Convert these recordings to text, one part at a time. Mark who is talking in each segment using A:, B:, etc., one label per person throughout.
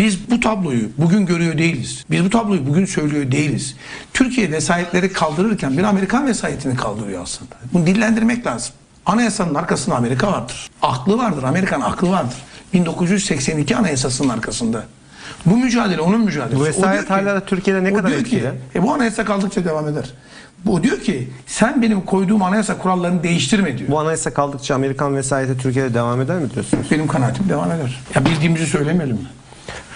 A: Biz bu tabloyu bugün görüyor değiliz. Biz bu tabloyu bugün söylüyor değiliz. Türkiye vesayetleri kaldırırken bir Amerikan vesayetini kaldırıyor aslında. Bunu dillendirmek lazım. Anayasanın arkasında Amerika vardır. Aklı vardır. Amerikan aklı vardır. 1982 anayasasının arkasında. Bu mücadele onun mücadelesi.
B: Bu vesayet
A: ki-
B: hala da Türkiye'de ne kadar
A: diyor ki,
B: etkili?
A: e bu anayasa kaldıkça devam eder. Bu diyor ki sen benim koyduğum anayasa kurallarını değiştirme diyor.
B: Bu anayasa kaldıkça Amerikan vesayeti Türkiye'de devam eder mi diyorsunuz?
A: Benim kanaatim devam eder. Ya bildiğimizi söylemeyelim mi?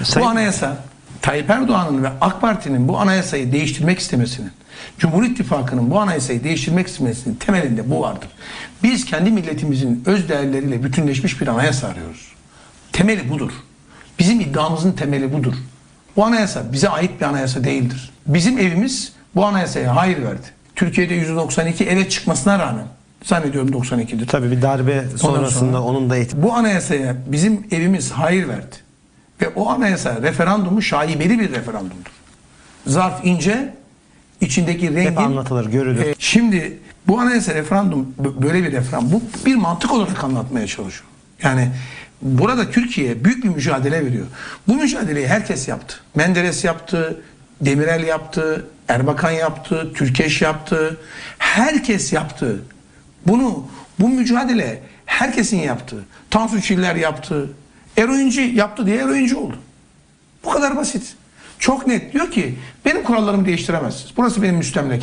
B: Sayın-
A: Bu anayasa Tayyip Erdoğan'ın ve AK Parti'nin bu anayasayı değiştirmek istemesinin, Cumhur İttifakı'nın bu anayasayı değiştirmek istemesinin temelinde bu vardır. Biz kendi milletimizin öz değerleriyle bütünleşmiş bir anayasa arıyoruz. Temeli budur. Bizim iddiamızın temeli budur. Bu anayasa bize ait bir anayasa değildir. Bizim evimiz bu anayasaya hayır verdi. Türkiye'de %92 ele çıkmasına rağmen zannediyorum 92'dir.
B: Tabii bir darbe sonrasında
A: sonra-
B: onun da etkisi.
A: Bu anayasaya bizim evimiz hayır verdi. Ve o anayasa referandumu şaibeli bir referandumdur. Zarf ince, içindeki rengin...
B: Hep anlatılır, görülür.
A: E, şimdi bu anayasa referandum böyle bir referandum. Bu bir mantık olarak anlatmaya çalışıyor. Yani burada Türkiye büyük bir mücadele veriyor. Bu mücadeleyi herkes yaptı. Menderes yaptı, Demirel yaptı, Erbakan yaptı, Türkeş yaptı. Herkes yaptı. Bunu bu mücadele herkesin yaptığı. Tansu Çiller yaptı. Eroinci yaptı diye eroinci oldu. Bu kadar basit. Çok net diyor ki benim kurallarımı değiştiremezsiniz. Burası benim müstemlek.